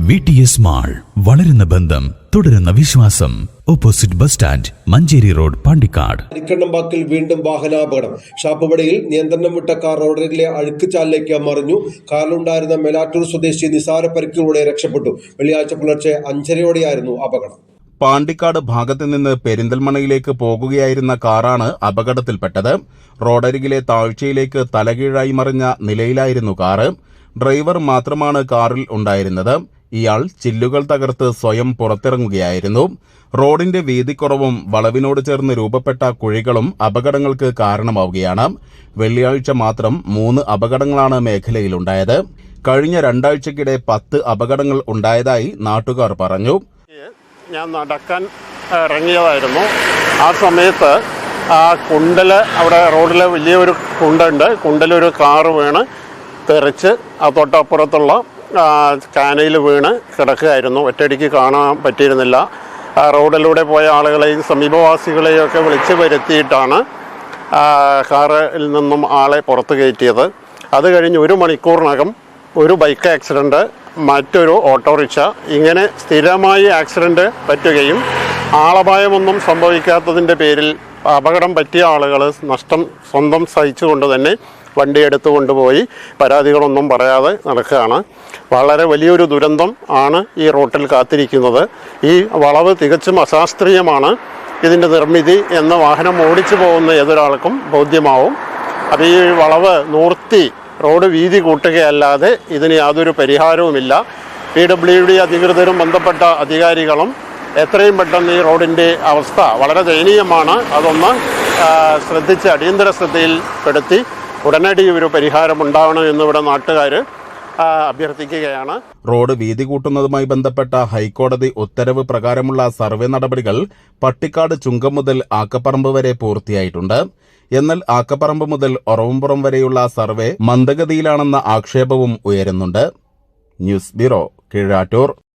V T S mall വളരുന്ന ബന്ധം തുടരുന്ന വിശ്വാസം. Opposite bus stand Manjeri road Pandikkad. അരിക്കണ്ണമ്പാക്കിൽ വീണ്ടും വാഹനാപകടം. ഷാപ്പുപടിയിൽ നിയന്ത്രണം വിട്ട കാർ റോഡിലെ അഴുക്കുചാലിലേക്ക് മറിഞ്ഞു. കാറിലുണ്ടായിരുന്ന മെലാറ്റൂർ സ്വദേശി നിസാര പരിക്കുകളോടെ രക്ഷപ്പെട്ടു. വെള്ളിയാഴ്ച പുലർച്ചെ അഞ്ചരയോടെയായിരുന്നു അപകടം. പാണ്ടിക്കാട് ഭാഗത്ത് നിന്ന് പെരിന്തൽമണയിലേക്ക് പോകുകയായിരുന്ന കാറാണ് അപകടത്തിൽപ്പെട്ടത്. റോഡരികിലെ താഴ്ചയിലേക്ക് തലകീഴായി മറിഞ്ഞ നിലയിലായിരുന്നു കാറ്. ഡ്രൈവർ മാത്രമാണ് കാറിൽ ഉണ്ടായിരുന്നത്. ഇയാൾ ചില്ലുകൾ തകർത്ത് സ്വയം പുറത്തിറങ്ങുകയായിരുന്നു. റോഡിന്റെ വീതിക്കുറവും വളവിനോട് ചേർന്ന് രൂപപ്പെട്ട കുഴികളും അപകടങ്ങൾക്ക് കാരണമാവുകയാണ്. വെള്ളിയാഴ്ച മാത്രം മൂന്ന് അപകടങ്ങളാണ് മേഖലയിലുണ്ടായത്. കഴിഞ്ഞ രണ്ടാഴ്ചക്കിടെ പത്ത് അപകടങ്ങൾ ഉണ്ടായതായി നാട്ടുകാർ പറഞ്ഞു. ഞാൻ നടക്കാൻ ഇറങ്ങിയതായിരുന്നു. ആ സമയത്ത് ആ കുണ്ടൽ അവിടെ റോഡിൽ വലിയൊരു കുണ്ടുണ്ട്. കുണ്ടലൊരു കാറ് വീണ് തെറിച്ച് ആ തൊട്ടപ്പുറത്തുള്ള കാനയിൽ വീണ് കിടക്കുകയായിരുന്നു. ഒറ്റയടിക്ക് കാണാൻ പറ്റിയിരുന്നില്ല. റോഡിലൂടെ പോയ ആളുകളെയും സമീപവാസികളെയും ഒക്കെ വിളിച്ചു വരുത്തിയിട്ടാണ് കാറിൽ നിന്നും ആളെ പുറത്ത് കയറ്റിയത്. അത് കഴിഞ്ഞ് ഒരു മണിക്കൂറിനകം ഒരു ബൈക്ക് ആക്സിഡന്റ് മറ്റൊരു ഓട്ടോറിക്ഷ ഇങ്ങനെ സ്ഥിരമായി ആക്സിഡന്റ് പറ്റുകയും ആളപായമൊന്നും സംഭവിക്കാത്തതിന്റെ പേരിൽ അപകടം പറ്റിയ ആളുകൾ നഷ്ടം സ്വന്തം സഹിച്ചുകൊണ്ട് തന്നെ വണ്ടി എടുത്തു കൊണ്ടുപോയി. പരാതികളൊന്നും പറയാതെ നടക്കുകയാണ്. വളരെ വലിയൊരു ദുരന്തം ആണ് ഈ റോട്ടിൽ കാത്തിരിക്കുന്നത്. ഈ വളവ് തികച്ചും അശാസ്ത്രീയമാണ്. ഇതിന്റെ നിർമ്മിതി എന്ന വാഹനം ഓടിച്ചു പോകുന്ന ഏതൊരാൾക്കും ബോധ്യമാവും. അപ്പോൾ ഈ വളവ് നൂർത്തി റോഡ് വീതി കൂട്ടുകയല്ലാതെ ഇതിന് യാതൊരു പരിഹാരവുമില്ല. പി ഡബ്ല്യു ഡി അധികൃതരും ബന്ധപ്പെട്ട അധികാരികളും എത്രയും പെട്ടെന്ന് ഈ റോഡിന്റെ അവസ്ഥ വളരെ ദയനീയമാണ്. അതൊന്ന് ശ്രദ്ധിച്ച് അടിയന്തര ശ്രദ്ധയിൽപ്പെടുത്തി ഉടനടി ഒരു പരിഹാരം ഉണ്ടാവണമെന്ന് എന്നിവിടെ നാട്ടുകാർ അഭ്യർത്ഥിക്കുകയാണ്. റോഡ് വീതി കൂട്ടുന്നതുമായി ബന്ധപ്പെട്ട ഹൈക്കോടതി ഉത്തരവ് പ്രകാരമുള്ള സർവേ നടപടികൾ പട്ടിക്കാട് ചുങ്കം മുതൽ ആക്കപ്പറമ്പ് വരെ പൂർത്തിയായിട്ടുണ്ട്. എന്നാൽ ആക്കപ്പറമ്പ് മുതൽ ഒറവമ്പുറം വരെയുള്ള സർവേ മന്ദഗതിയിലാണെന്ന ആക്ഷേപവും ഉയരുന്നുണ്ട്. News bureau Keezhattoor.